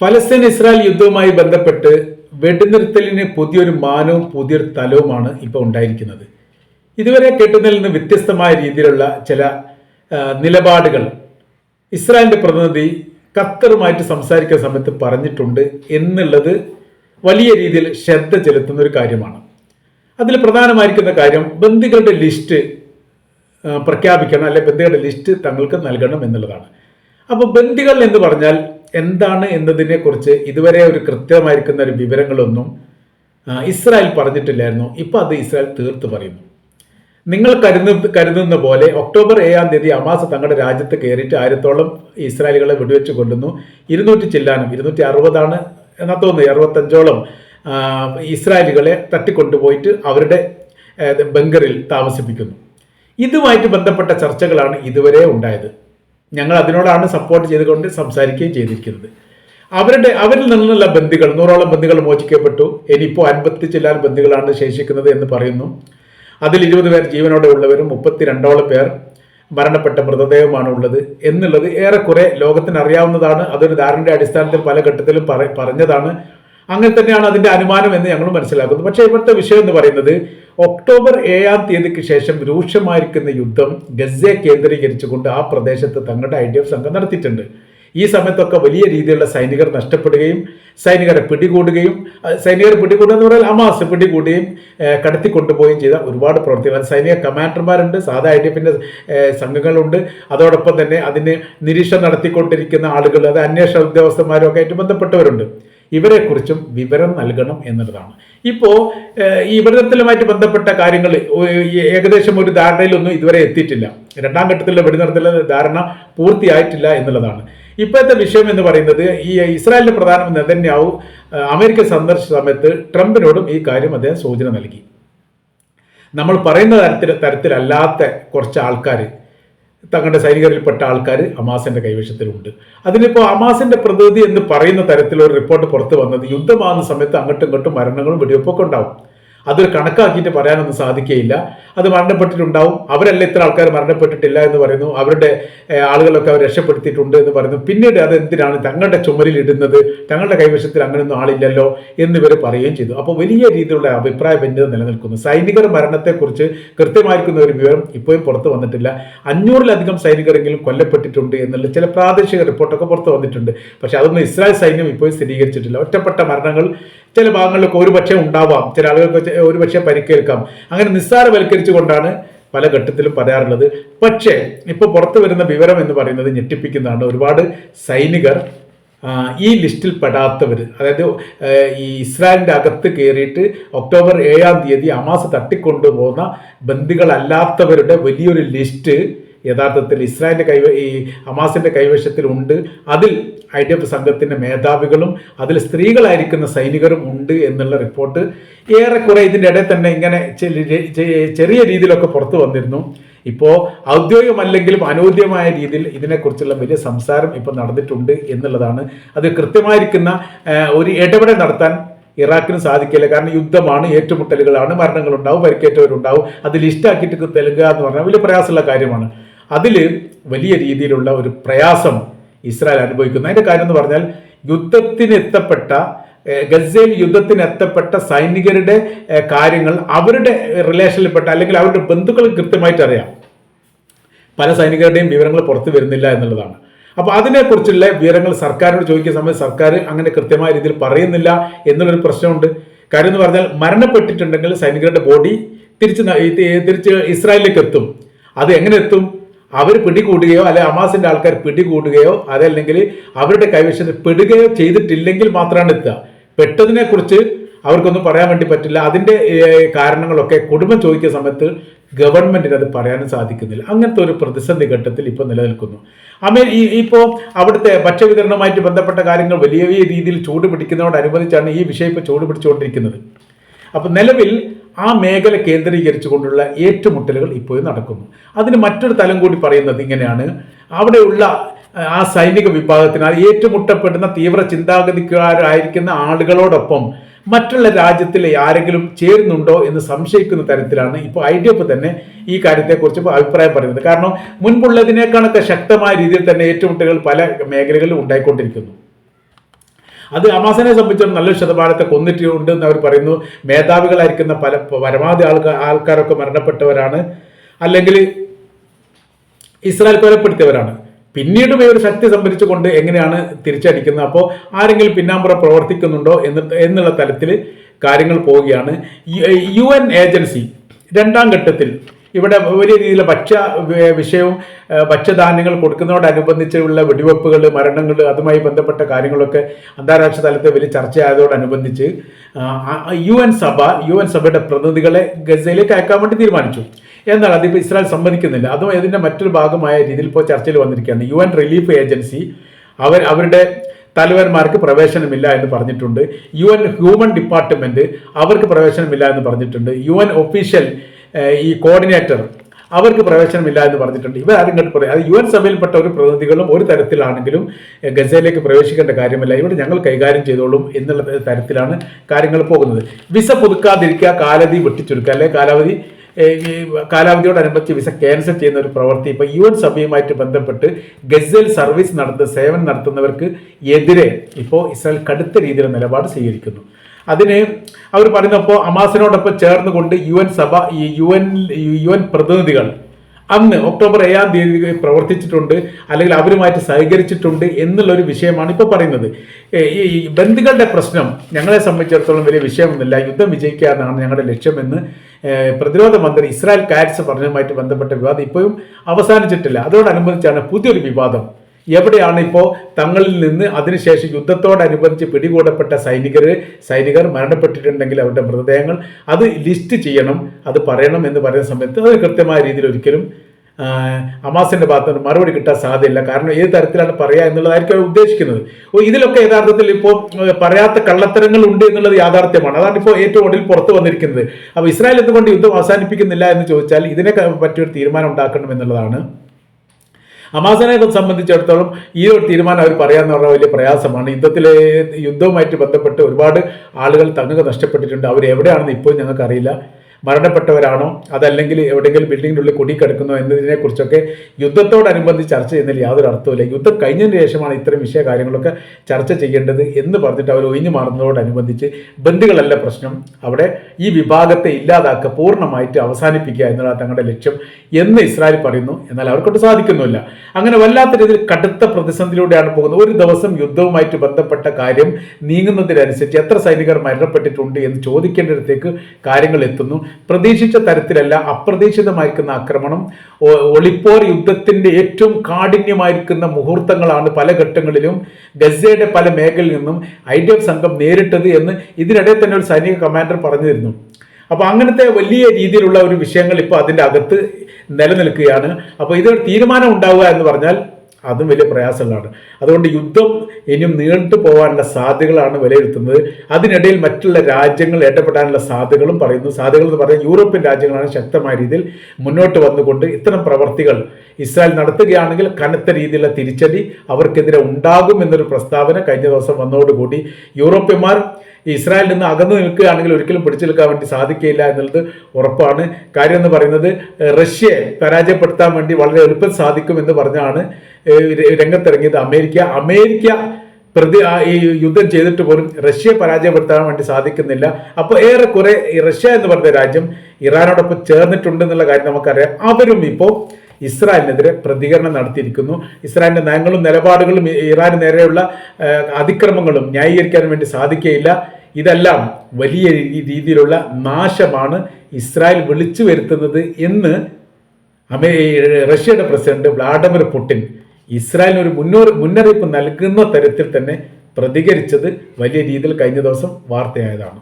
ഫലസ്തീൻ ഇസ്രായേൽ യുദ്ധവുമായി ബന്ധപ്പെട്ട് വെടിനിർത്തലിന് പുതിയൊരു മാനവും പുതിയൊരു തലവുമാണ് ഇപ്പോൾ ഉണ്ടായിരിക്കുന്നത്. ഇതുവരെ കെട്ടുന്നതിൽ നിന്ന് വ്യത്യസ്തമായ രീതിയിലുള്ള ചില നിലപാടുകൾ ഇസ്രായേലിന്റെ പ്രതിനിധി ഖത്തറുമായിട്ട് സംസാരിക്കുന്ന സമയത്ത് പറഞ്ഞിട്ടുണ്ട് എന്നുള്ളത് വലിയ രീതിയിൽ ശ്രദ്ധ ചെലുത്തുന്ന ഒരു കാര്യമാണ്. അതിൽ പ്രധാനമായിരിക്കുന്ന കാര്യം ബന്ദികളുടെ ലിസ്റ്റ് പ്രഖ്യാപിക്കണം അല്ലെ ബന്ദികളുടെ ലിസ്റ്റ് തങ്ങൾക്ക് നൽകണം എന്നുള്ളതാണ്. അപ്പോൾ ബന്ദികൾ എന്ന് പറഞ്ഞാൽ എന്താണ് എന്നതിനെക്കുറിച്ച് ഇതുവരെ ഒരു കൃത്യമായിരിക്കുന്ന ഒരു വിവരങ്ങളൊന്നും ഇസ്രായേൽ പറഞ്ഞിട്ടില്ലായിരുന്നു. ഇപ്പോൾ അത് ഇസ്രായേൽ തീർത്ത് പറയുന്നു. നിങ്ങൾ കരുതുന്ന കരുതുന്ന പോലെ ഒക്ടോബർ ഏഴാം തീയതി അമാസ് തങ്ങളുടെ രാജ്യത്ത് കയറിയിട്ട് ആയിരത്തോളം ഇസ്രായേലുകളെ വെടിവെച്ച് കൊല്ലുന്നു. ഇരുന്നൂറ്റി ചില്ലാനും ഇരുന്നൂറ്റി അറുപതാണ് എന്നാ തോന്നുന്നു അറുപത്തഞ്ചോളം ഇസ്രായേലുകളെ തട്ടിക്കൊണ്ടുപോയിട്ട് അവരുടെ ബംഗറിൽ താമസിപ്പിക്കുന്നു. ഇതുമായിട്ട് ബന്ധപ്പെട്ട ചർച്ചകളാണ് ഇതുവരെ ഉണ്ടായത്. ഞങ്ങൾ അതിനോടാണ് സപ്പോർട്ട് ചെയ്തുകൊണ്ട് സംസാരിക്കുകയും ചെയ്തിരിക്കുന്നത്. അവരുടെ അവരിൽ നിന്നുള്ള ബന്ദികൾ നൂറോളം ബന്ദികൾ മോചിക്കപ്പെട്ടു. ഇനിയിപ്പോൾ അൻപത്തി ചില്ലാൻ ബന്ദികളാണ് ശേഷിക്കുന്നത് എന്ന് പറയുന്നു. അതിൽ ഇരുപത് പേർ ജീവനോടെ ഉള്ളവരും മുപ്പത്തിരണ്ടോളം പേർ മരണപ്പെട്ട മൃതദേഹമാണ് ഉള്ളത് എന്നുള്ളത് ഏറെക്കുറെ ലോകത്തിന് അറിയാവുന്നതാണ് അതൊരു ധാരണയുടെ അടിസ്ഥാനത്തിൽ പല ഘട്ടത്തിലും പറഞ്ഞതാണ്. അങ്ങനെ തന്നെയാണ് അതിന്റെ അനുമാനം എന്ന് ഞങ്ങൾ മനസ്സിലാക്കുന്നത് പക്ഷേ ഇവിടുത്തെ വിഷയം എന്ന് പറയുന്നത് ഒക്ടോബർ ഏഴാം തീയതിക്ക് ശേഷം രൂക്ഷമായിരിക്കുന്ന യുദ്ധം ഗസയെ കേന്ദ്രീകരിച്ചുകൊണ്ട് ആ പ്രദേശത്ത് തങ്ങളുടെ ഐ ഡി എഫ് സംഘം നടത്തിയിട്ടുണ്ട്. ഈ സമയത്തൊക്കെ വലിയ രീതിയിലുള്ള സൈനികർ നഷ്ടപ്പെടുകയും സൈനികരെ പിടികൂടുകയും സൈനികരെ പിടികൂടുക എന്ന് പറഞ്ഞാൽ അമാസ് പിടികൂടുകയും കടത്തി കടത്തിക്കൊണ്ടുപോവുകയും ചെയ്ത ഒരുപാട് പ്രവർത്തികൾ. സൈനിക കമാൻഡർമാരുണ്ട് സാധാ ഐ ഡി എഫിന്റെ സംഘങ്ങളുണ്ട്. അതോടൊപ്പം തന്നെ അതിന് നിരീക്ഷണം നടത്തിക്കൊണ്ടിരിക്കുന്ന ആളുകൾ അത് അന്വേഷണ ഉദ്യോഗസ്ഥന്മാരും ഒക്കെ ആയിട്ട് ബന്ധപ്പെട്ടവരുണ്ട്. ഇവരെക്കുറിച്ചും വിവരം നൽകണം എന്നുള്ളതാണ്. ഇപ്പോൾ ഈ വെടിനിർത്തലുമായിട്ട് ബന്ധപ്പെട്ട കാര്യങ്ങൾ ഏകദേശം ഒരു ധാരണയിലൊന്നും ഇതുവരെ എത്തിയിട്ടില്ല. രണ്ടാം ഘട്ടത്തിലെ വെടിനിർത്തൽ ധാരണ പൂർത്തിയായിട്ടില്ല എന്നുള്ളതാണ്. ഇപ്പോഴത്തെ വിഷയം എന്ന് പറയുന്നത് ഈ ഇസ്രായേലിന്റെ പ്രധാനമന്ത്രി നെതന്യാവു അമേരിക്ക സന്ദർശിച്ച സമയത്ത് ട്രംപിനോടും ഈ കാര്യം അദ്ദേഹം സൂചന നൽകി. നമ്മൾ പറയുന്ന തരത്തിൽ തരത്തിലല്ലാത്ത കുറച്ച് ആൾക്കാർ തങ്ങളുടെ സൈനികരിൽപ്പെട്ട ആൾക്കാർ അമാസിന്റെ കൈവശത്തിലുണ്ട്. അതിനിപ്പോൾ അമാസിന്റെ പ്രതിനിധി എന്ന് പറയുന്ന തരത്തിലൊരു റിപ്പോർട്ട് പുറത്തു വന്നത് യുദ്ധമാകുന്ന സമയത്ത് അങ്ങോട്ടും ഇങ്ങോട്ടും മരണങ്ങളും വെടിവെപ്പൊക്കെ ഉണ്ടാവും. അതൊരു കണക്കാക്കിയിട്ട് പറയാനൊന്നും സാധിക്കുകയില്ല. അത് മരണപ്പെട്ടിട്ടുണ്ടാവും. അവരല്ല ഇത്ര ആൾക്കാർ മരണപ്പെട്ടിട്ടില്ല എന്ന് പറയുന്നു. അവരുടെ ആളുകളൊക്കെ അവർ രക്ഷപ്പെടുത്തിയിട്ടുണ്ട് എന്ന് പറയുന്നു. പിന്നീട് അത് എന്തിനാണ് തങ്ങളുടെ ചുമരിൽ ഇടുന്നത്? തങ്ങളുടെ കൈവശത്തിൽ അങ്ങനെയൊന്നും ആളില്ലല്ലോ എന്നിവർ പറയുകയും ചെയ്തു. അപ്പോൾ വലിയ രീതിയിലുള്ള അഭിപ്രായ ഭിന്നത നിലനിൽക്കുന്നു. സൈനികർ മരണത്തെക്കുറിച്ച് കൃത്യമായിരിക്കുന്ന ഒരു വിവരം ഇപ്പോഴും പുറത്തു വന്നിട്ടില്ല. അഞ്ഞൂറിലധികം സൈനികരെങ്കിലും കൊല്ലപ്പെട്ടിട്ടുണ്ട് എന്നുള്ള ചില പ്രാദേശിക റിപ്പോർട്ടൊക്കെ പുറത്തു വന്നിട്ടുണ്ട്. പക്ഷേ അതൊന്നും ഇസ്രായേൽ സൈന്യം ഇപ്പോഴും സ്ഥിരീകരിച്ചിട്ടില്ല. ഒറ്റപ്പെട്ട മരണങ്ങൾ ചില ഭാഗങ്ങളിലൊക്കെ ഒരുപക്ഷെ ഉണ്ടാവാം. ചില ആളുകൾക്ക് ഒരുപക്ഷെ പരിക്കേൽക്കാം. അങ്ങനെ നിസ്സാരവൽക്കരിച്ചുകൊണ്ടാണ് പല ഘട്ടത്തിലും പറയാറുള്ളത്. പക്ഷേ ഇപ്പോൾ പുറത്തു വരുന്ന വിവരം എന്ന് പറയുന്നത് ഞെട്ടിപ്പിക്കുന്നതാണ്. ഒരുപാട് സൈനികർ ഈ ലിസ്റ്റിൽ പെടാത്തവർ അതായത് ഈ ഇസ്രായേലിന്റെ അകത്ത് കയറിയിട്ട് ഒക്ടോബർ ഏഴാം തീയതി അമാസ് തട്ടിക്കൊണ്ടുപോകുന്ന ബന്ദികളല്ലാത്തവരുടെ വലിയൊരു ലിസ്റ്റ് യഥാർത്ഥത്തിൽ ഇസ്രായേലിന്റെ കൈവ ഈ ഹമാസിന്റെ കൈവശത്തിലുണ്ട് അതിൽ ഐ ഡി എഫ് സംഘത്തിന്റെ മേധാവികളും അതിൽ സ്ത്രീകളായിരിക്കുന്ന സൈനികരും ഉണ്ട് എന്നുള്ള റിപ്പോർട്ട് ഏറെക്കുറെ ഇതിന്റെ ഇടയിൽ തന്നെ ഇങ്ങനെ ചെറിയ രീതിയിലൊക്കെ പുറത്തു വന്നിരുന്നു. ഇപ്പോൾ ഔദ്യോഗികമല്ലെങ്കിലും അനൗദ്യമായ രീതിയിൽ ഇതിനെക്കുറിച്ചുള്ള വലിയ സംസാരം ഇപ്പോൾ നടന്നിട്ടുണ്ട് എന്നുള്ളതാണ്. അത് കൃത്യമായിരിക്കുന്ന ഒരു ഇടപെടൽ നടത്താൻ ഇറാഖിന് സാധിക്കില്ല. കാരണം യുദ്ധമാണ് ഏറ്റുമുട്ടലുകളാണ് മരണങ്ങളുണ്ടാവും പരിക്കേറ്റവരുണ്ടാവും. അത് ലിസ്റ്റാക്കിയിട്ട് തെലുങ്ക എന്ന് പറഞ്ഞാൽ വലിയ പ്രയാസമുള്ള കാര്യമാണ്. അതിൽ വലിയ രീതിയിലുള്ള ഒരു പ്രയാസം ഇസ്രായേൽ അനുഭവിക്കുന്നു. അതിന്റെ കാര്യം എന്ന് പറഞ്ഞാൽ യുദ്ധത്തിന് എത്തപ്പെട്ട ഗസയിൽ യുദ്ധത്തിന് എത്തപ്പെട്ട സൈനികരുടെ കാര്യങ്ങൾ അവരുടെ റിലേഷനിൽപ്പെട്ട അല്ലെങ്കിൽ അവരുടെ ബന്ധുക്കൾ കൃത്യമായിട്ട് അറിയാം. പല സൈനികരുടെയും വിവരങ്ങൾ പുറത്തു വരുന്നില്ല എന്നുള്ളതാണ്. അപ്പോൾ അതിനെക്കുറിച്ചുള്ള വിവരങ്ങൾ സർക്കാരിനോട് ചോദിക്കുന്ന സമയത്ത് സർക്കാർ അങ്ങനെ കൃത്യമായ രീതിയിൽ പറയുന്നില്ല എന്നുള്ളൊരു പ്രശ്നമുണ്ട്. കാര്യം എന്ന് പറഞ്ഞാൽ മരണപ്പെട്ടിട്ടുണ്ടെങ്കിൽ സൈനികരുടെ ബോഡി തിരിച്ച് തിരിച്ച് ഇസ്രായേലിലേക്ക് എത്തും. അത് എങ്ങനെ എത്തും? അവർ പിടികൂടുകയോ അല്ലെ അമാസിന്റെ ആൾക്കാർ പിടികൂടുകയോ അതല്ലെങ്കിൽ അവരുടെ കൈവശത്തിൽ പെടുകയോ ചെയ്തിട്ടില്ലെങ്കിൽ മാത്രമാണ് എത്തുക. പെട്ടതിനെ കുറിച്ച് അവർക്കൊന്നും പറയാൻ വേണ്ടി പറ്റില്ല. അതിന്റെ ഏഹ്, കാരണങ്ങളൊക്കെ കുടുംബം ചോദിക്കുന്ന സമയത്ത് ഗവൺമെന്റിന് അത് പറയാനും സാധിക്കുന്നില്ല. അങ്ങനത്തെ ഒരു പ്രതിസന്ധി ഘട്ടത്തിൽ ഇപ്പോൾ നിലനിൽക്കുന്നു. അമേ ഈ ഇപ്പോൾ അവിടുത്തെ ഭക്ഷ്യവിതരണവുമായിട്ട് ബന്ധപ്പെട്ട കാര്യങ്ങൾ വലിയ വലിയ രീതിയിൽ ചൂട് പിടിക്കുന്നതോടനുബന്ധിച്ചാണ് ഈ വിഷയം ഇപ്പോൾ ചൂട് പിടിച്ചുകൊണ്ടിരിക്കുന്നത്. അപ്പോൾ നിലവിൽ ആ മേഖല കേന്ദ്രീകരിച്ചുകൊണ്ടുള്ള ഏറ്റുമുട്ടലുകൾ ഇപ്പോഴും നടക്കുന്നു. അതിന് മറ്റൊരു തലം കൂടി പറയുന്നത് ഇങ്ങനെയാണ്. അവിടെയുള്ള ആ, സൈനിക വിഭാഗത്തിനാൽ ഏറ്റുമുട്ടപ്പെടുന്ന തീവ്ര ചിന്താഗതിക്കാരായിരിക്കുന്ന ആളുകളോടൊപ്പം മറ്റുള്ള രാജ്യത്തിലെ ആരെങ്കിലും ചേരുന്നുണ്ടോ എന്ന് സംശയിക്കുന്ന തരത്തിലാണ് ഇപ്പോൾ ഐ ഡി എഫ് തന്നെ ഈ കാര്യത്തെക്കുറിച്ച് അഭിപ്രായം പറയുന്നത്. കാരണം മുൻപുള്ളതിനേക്കാളൊക്കെ ശക്തമായ രീതിയിൽ തന്നെ ഏറ്റുമുട്ടലുകൾ പല മേഖലകളിലും ഉണ്ടായിക്കൊണ്ടിരിക്കുന്നു. അത് അമാസനെ സംബന്ധിച്ചിടത്തോളം നല്ല ശതമാനത്തെ കൊന്നിട്ടുണ്ട് എന്ന് അവർ പറയുന്നു. മേധാവികളായിരിക്കുന്ന പല പരമാവധി ആൾക്കാർ ആൾക്കാരൊക്കെ മരണപ്പെട്ടവരാണ്. അല്ലെങ്കിൽ ഇസ്രായേൽ കൊലപ്പെടുത്തിയവരാണ്. പിന്നീടും ഒരു ശക്തി സംഭരിച്ചുകൊണ്ട് എങ്ങനെയാണ് തിരിച്ചടിക്കുന്നത്? അപ്പോൾ ആരെങ്കിലും പിന്നാമ്പുറം പ്രവർത്തിക്കുന്നുണ്ടോ എന്ന് എന്നുള്ള തലത്തിൽ കാര്യങ്ങൾ പോവുകയാണ്. യു എൻ ഏജൻസി രണ്ടാം ഘട്ടത്തിൽ ഇവിടെ വലിയ രീതിയിൽ ഭക്ഷ്യ വിഷയവും ഭക്ഷ്യധാന്യങ്ങൾ കൊടുക്കുന്നതോടനുബന്ധിച്ചുള്ള വെടിവെപ്പുകൾ മരണങ്ങൾ അതുമായി ബന്ധപ്പെട്ട കാര്യങ്ങളൊക്കെ അന്താരാഷ്ട്ര തലത്തിൽ വലിയ ചർച്ചയായതോടനുബന്ധിച്ച് യു എൻ സഭ യു എൻ സഭയുടെ പ്രതിനിധികളെ ഗസയിലേക്ക് അയക്കാൻ വേണ്ടി തീരുമാനിച്ചു. എന്നാൽ അതിപ്പോൾ ഇസ്രായേൽ സമ്മതിക്കുന്നില്ല. അതും ഇതിന്റെ മറ്റൊരു ഭാഗമായ രീതിയിൽ ഇപ്പോൾ ചർച്ചയിൽ വന്നിരിക്കുകയാണ്. യു എൻ റിലീഫ് ഏജൻസി അവർ അവരുടെ തലവന്മാർക്ക് പ്രവേശനമില്ല എന്ന് പറഞ്ഞിട്ടുണ്ട്. യു എൻ ഹ്യൂമൻ ഡിപ്പാർട്ട്മെന്റ് അവർക്ക് പ്രവേശനമില്ല എന്ന് പറഞ്ഞിട്ടുണ്ട്. യു എൻ ഒഫീഷ്യൽ ഈ കോർഡിനേറ്റർ അവർക്ക് പ്രവേശനമില്ല എന്ന് പറഞ്ഞിട്ടുണ്ട്. ഇവർ ആരും കണ്ടു പറയും. അത് യു എൻ സഭയിൽപ്പെട്ട ഒരു പ്രതിനിധികളും ഒരു തരത്തിലാണെങ്കിലും ഗസയിലേക്ക് പ്രവേശിക്കേണ്ട കാര്യമല്ല. ഇവിടെ ഞങ്ങൾ കൈകാര്യം ചെയ്തോളും എന്നുള്ള തരത്തിലാണ് കാര്യങ്ങൾ പോകുന്നത്. വിസ പുതുക്കാതിരിക്കുക കാലാവധി വെട്ടിച്ചുരുക്കുക. അല്ലെ കാലാവധി കാലാവധിയോടനുബന്ധിച്ച് വിസ ക്യാൻസൽ ചെയ്യുന്ന ഒരു പ്രവൃത്തി. ഇപ്പോൾ യു എൻ സഭയുമായിട്ട് ബന്ധപ്പെട്ട് ഗസൽ സർവീസ് നടത്തുന്ന സേവനം നടത്തുന്നവർക്ക് എതിരെ ഇപ്പോൾ ഇസ്രായേൽ കടുത്ത രീതിയിലുള്ള നിലപാട് സ്വീകരിക്കുന്നു. അതിന് അവർ പറയുന്നപ്പോൾ അമാസിനോടൊപ്പം ചേർന്നുകൊണ്ട് യു എൻ സഭ ഈ യു എൻ യു എൻ പ്രതിനിധികൾ അന്ന് ഒക്ടോബർ ഏഴാം തീയതി പ്രവർത്തിച്ചിട്ടുണ്ട് അല്ലെങ്കിൽ അവരുമായിട്ട് സഹകരിച്ചിട്ടുണ്ട് എന്നുള്ളൊരു വിഷയമാണ് ഇപ്പോൾ പറയുന്നത്. ഈ ബന്ധുക്കളുടെ പ്രശ്നം ഞങ്ങളെ സംബന്ധിച്ചിടത്തോളം വലിയ വിഷയമൊന്നുമില്ല. യുദ്ധം വിജയിക്കുക എന്നാണ് ഞങ്ങളുടെ ലക്ഷ്യമെന്ന് പ്രതിരോധ മന്ത്രി ഇസ്രായേൽ കാറ്റ്സ് പറഞ്ഞതുമായിട്ട് ബന്ധപ്പെട്ട വിവാദം ഇപ്പോഴും അവസാനിച്ചിട്ടില്ല. അതോടനുബന്ധിച്ചാണ് പുതിയൊരു വിവാദം എവിടെയാണ് ഇപ്പോൾ തങ്ങളിൽ നിന്ന് അതിനുശേഷം യുദ്ധത്തോടനുബന്ധിച്ച് പിടികൂടപ്പെട്ട സൈനികർ സൈനികർ മരണപ്പെട്ടിട്ടുണ്ടെങ്കിൽ അവരുടെ മൃതദേഹങ്ങൾ അത് ലിസ്റ്റ് ചെയ്യണം അത് പറയണം എന്ന് പറയുന്ന സമയത്ത് അത് കൃത്യമായ രീതിയിൽ ഒരിക്കലും അമാസിന്റെ ഭാഗത്ത് നിന്ന് മറുപടി കിട്ടാൻ സാധ്യതയില്ല. കാരണം ഏത് തരത്തിലാണ് പറയുക എന്നുള്ളതായിരിക്കും അവർ ഉദ്ദേശിക്കുന്നത്. ഇതിലൊക്കെ യഥാർത്ഥത്തിൽ ഇപ്പോൾ പറയാത്ത കള്ളത്തരങ്ങൾ ഉണ്ട് എന്നുള്ളത് യാഥാർത്ഥ്യമാണ്. അതാണ് ഇപ്പോൾ ഏറ്റവും ഒടുവിൽ പുറത്തു വന്നിരിക്കുന്നത്. അപ്പോൾ ഇസ്രായേൽ എന്തുകൊണ്ട് യുദ്ധം അവസാനിപ്പിക്കുന്നില്ല എന്ന് ചോദിച്ചാൽ ഇതിനെ പറ്റിയൊരു തീരുമാനം ഉണ്ടാക്കണം എന്നുള്ളതാണ്. ഹമാസിനെ സംബന്ധിച്ചിടത്തോളം ഈ ഒരു തീരുമാനം അവർ പറയാന്ന് പറഞ്ഞാൽ വലിയ പ്രയാസമാണ്. യുദ്ധത്തിലെ യുദ്ധവുമായിട്ട് ബന്ധപ്പെട്ട് ഒരുപാട് ആളുകൾ തങ്ങുക നഷ്ടപ്പെട്ടിട്ടുണ്ട്. അവർ എവിടെയാണെന്ന് ഇപ്പോഴും ഞങ്ങൾക്ക് അറിയില്ല മരണപ്പെട്ടവരാണോ? അതല്ലെങ്കിൽ എവിടെയെങ്കിലും ബിൽഡിങ്ങിന്റെ ഉള്ളിൽ എന്നതിനെ കുറിച്ചൊക്കെ യുദ്ധത്തോടനുബന്ധിച്ച് ചർച്ച ചെയ്യുന്നതിൽ യാതൊരു അർത്ഥവുമില്ല. യുദ്ധം കഴിഞ്ഞതിന് ശേഷമാണ് ഇത്തരം വിഷയ കാര്യങ്ങളൊക്കെ ചർച്ച ചെയ്യേണ്ടത് എന്ന് പറഞ്ഞിട്ട് അവർ ഒഴിഞ്ഞു മാറുന്നതോടനുബന്ധിച്ച് ബന്ധുക്കളല്ല പ്രശ്നം. അവിടെ ഈ വിഭാഗത്തെ ഇല്ലാതാക്കുക പൂർണമായിട്ട് അവസാനിപ്പിക്കുക എന്നുള്ളതാണ് തങ്ങളുടെ ലക്ഷ്യം എന്ന് ഇസ്രായേൽ പറയുന്നു. എന്നാൽ അവർക്കൊട്ട് സാധിക്കുന്നില്ല അങ്ങനെ വല്ലാത്ത രീതിയിൽ കടുത്ത പ്രതിസന്ധിയിലൂടെയാണ് പോകുന്നത്. ഒരു ദിവസം യുദ്ധവുമായിട്ട് ബന്ധപ്പെട്ട കാര്യം നീങ്ങുന്നതിനനുസരിച്ച് എത്ര സൈനികർ മരണപ്പെട്ടിട്ടുണ്ട് എന്ന് ചോദിക്കേണ്ടിടത്തേക്ക് കാര്യങ്ങൾ എത്തുന്നു. പ്രതീക്ഷിച്ച തരത്തിലല്ല അപ്രതീക്ഷിതമായിരിക്കുന്ന ആക്രമണം. ഒളിപ്പോർ യുദ്ധത്തിന്റെ ഏറ്റവും കാഠിന്യമായിരിക്കുന്ന മുഹൂർത്തങ്ങളാണ് പല ഘട്ടങ്ങളിലും ഗസയുടെ പല മേഖലയിൽ നിന്നും ഐ ഡി എഫ് സംഘം നേരിട്ടത് എന്ന് ഇതിനിടെ തന്നെ ഒരു സൈനിക കമാൻഡർ പറഞ്ഞിരുന്നു. അപ്പോൾ അങ്ങനത്തെ വലിയ രീതിയിലുള്ള ഒരു വിഷയങ്ങൾ ഇപ്പോൾ അതിന്റെ അകത്ത് നിലനിൽക്കുകയാണ്. അപ്പോൾ ഇതൊരു തീരുമാനം ഉണ്ടാവുക എന്ന് പറഞ്ഞാൽ അതും വലിയ പ്രയാസമുള്ളതാണ് അതുകൊണ്ട് യുദ്ധം ഇനിയും നീണ്ടു പോകാനുള്ള സാധ്യതകളാണ് വിലയിരുത്തുന്നത്. അതിനിടയിൽ മറ്റുള്ള രാജ്യങ്ങൾ ഏറ്റപ്പെടാനുള്ള സാധ്യതകളും പറയുന്നു. സാധ്യതകൾ എന്ന് പറഞ്ഞാൽ യൂറോപ്യൻ രാജ്യങ്ങളാണ് ശക്തമായ രീതിയിൽ മുന്നോട്ട് വന്നുകൊണ്ട് ഇത്തരം പ്രവർത്തികൾ ഇസ്രായേൽ നടത്തുകയാണെങ്കിൽ കനത്ത രീതിയിലുള്ള തിരിച്ചടി അവർക്കെതിരെ ഉണ്ടാകും എന്നൊരു പ്രസ്താവന കഴിഞ്ഞ ദിവസം വന്നതോടുകൂടി യൂറോപ്യന്മാർ ഇസ്രായേലിൽ നിന്ന് അകന്നു നിൽക്കുകയാണെങ്കിൽ ഒരിക്കലും പിടിച്ചു നിൽക്കാൻ വേണ്ടി സാധിക്കില്ല എന്നുള്ളത് ഉറപ്പാണ്. കാര്യം എന്ന് പറയുന്നത് റഷ്യയെ പരാജയപ്പെടുത്താൻ വേണ്ടി വളരെ എളുപ്പം സാധിക്കും എന്ന് പറഞ്ഞാണ് രംഗത്തിറങ്ങിയത് അമേരിക്ക. അമേരിക്ക പ്രതി ഈ യുദ്ധം ചെയ്തിട്ട് പോലും റഷ്യയെ പരാജയപ്പെടുത്താൻ വേണ്ടി സാധിക്കുന്നില്ല. അപ്പോൾ ഏറെക്കുറെ റഷ്യ എന്ന് പറഞ്ഞ രാജ്യം ഇറാനോടൊപ്പം ചേർന്നിട്ടുണ്ട് എന്നുള്ള കാര്യം നമുക്കറിയാം. അവരും ഇപ്പോൾ ഇസ്രായേലിനെതിരെ പ്രതികരണം നടത്തിയിരിക്കുന്നു. ഇസ്രായേലിന്റെ നയങ്ങളും നിലപാടുകളും ഇറാന് നേരെയുള്ള അതിക്രമങ്ങളും ന്യായീകരിക്കാൻ വേണ്ടി സാധിക്കുകയില്ല. ഇതെല്ലാം വലിയ രീതിയിലുള്ള നാശമാണ് ഇസ്രായേൽ വിളിച്ചു വരുത്തുന്നത് എന്ന് അമേ റഷ്യയുടെ പ്രസിഡന്റ് വ്ളാഡിമിർ പുടിൻ ഇസ്രായേലിന് ഒരു മുന്നോറി മുന്നറിയിപ്പ് നൽകുന്ന തരത്തിൽ തന്നെ പ്രതികരിച്ചത് വലിയ രീതിയിൽ കഴിഞ്ഞ ദിവസം വാർത്തയായതാണ്.